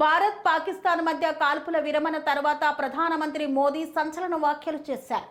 భారత్ పాకిస్తాన్ మధ్య కాల్పుల విరమణ తర్వాత ప్రధానమంత్రి మోదీ సంచలన వ్యాఖ్యలు చేశారు.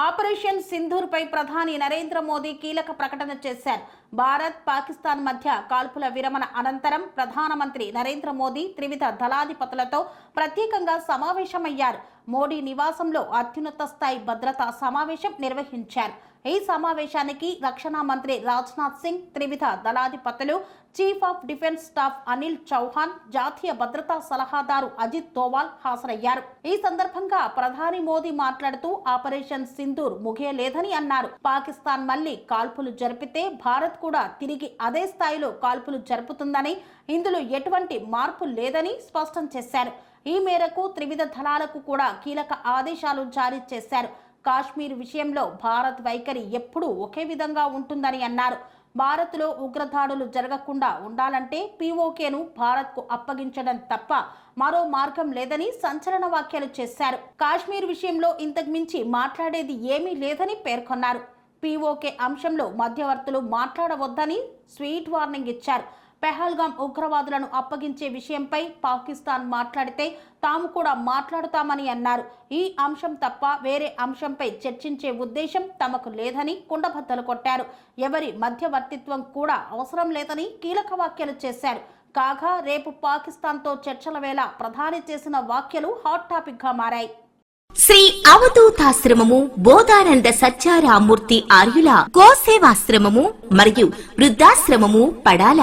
ఆపరేషన్ సింధూర్ పై ప్రధాని నరేంద్ర మోదీ కీలక ప్రకటన చేశారు. భారత్ పాకిస్తాన్ మధ్య కాల్పుల విరమణ అనంతరం ప్రధానమంత్రి నరేంద్ర మోదీ త్రివిధ దళాధిపతులతో ప్రత్యేకంగా సమావేశమయ్యారు. మోడీ నివాసంలో అత్యున్నత స్థాయి భద్రతా సమావేశం నిర్వహించారు. ఈ సమావేశానికి రక్షణ మంత్రి రాజ్నాథ్ సింగ్ త్రివిధ దళాధిపతులు chief of defence staff Anil Chauhan జాతీయ భద్రతా సలహాదారు అజిత్ దోవాల్ హాజరయ్యారు. ఈ సందర్భంగా ప్రధాని మోదీ మాట్లాడుతూ ఆపరేషన్ సింధూర్ ముగియలేదని అన్నారు. పాకిస్తాన్ మళ్ళీ కాల్పులు జరిపితే భారత్ కూడా తిరిగి అదే స్థాయిలో కాల్పులు జరుపుతుందని ఇందులో ఎటువంటి మార్పు లేదని స్పష్టం చేశారు. ఈ మేరకు త్రివిధ దళాలకు కూడా కీలక ఆదేశాలు జారీ చేశారు. కాశ్మీర్ విషయంలో భారత్ వైఖరి ఎప్పుడూ ఒకే విధంగా ఉంటుందని అన్నారు. భారత్లో ఉగ్రదాడులు జరగకుండా ఉండాలంటే పీఓకేను భారత్కు అప్పగించడం తప్ప మరో మార్గం లేదని సంచలన వ్యాఖ్యలు చేశారు. కాశ్మీర్ విషయంలో ఇంతకుమించి మాట్లాడేది ఏమీ లేదని పేర్కొన్నారు. పీఓకే అంశంలో మధ్యవర్తులు మాట్లాడవద్దని స్వీట్ వార్నింగ్ ఇచ్చారు. పెహల్గాం ఉగ్రవాదులను అప్పగించే విషయంపై పాకిస్తాన్ మాట్లాడితే తాము కూడా మాట్లాడుతామని అన్నారు. ఈ అంశం తప్ప వేరే అంశంపై చర్చించే ఉద్దేశం తమకు లేదని కుండబద్దలు కొట్టారు. ఎవరి మధ్యవర్తిత్వం కూడా అవసరం లేదని కీలక వ్యాఖ్యలు చేశారు. కాగా రేపు పాకిస్తాన్తో చర్చల వేళ ప్రధాని చేసిన వ్యాఖ్యలు హాట్ టాపిక్గా మారాయి. శ్రీ అవధూతాశ్రమము బోధానంద సత్యారామూర్తి ఆర్యుల గోసేవాశ్రమము మరియు వృద్ధాశ్రమము పడాల.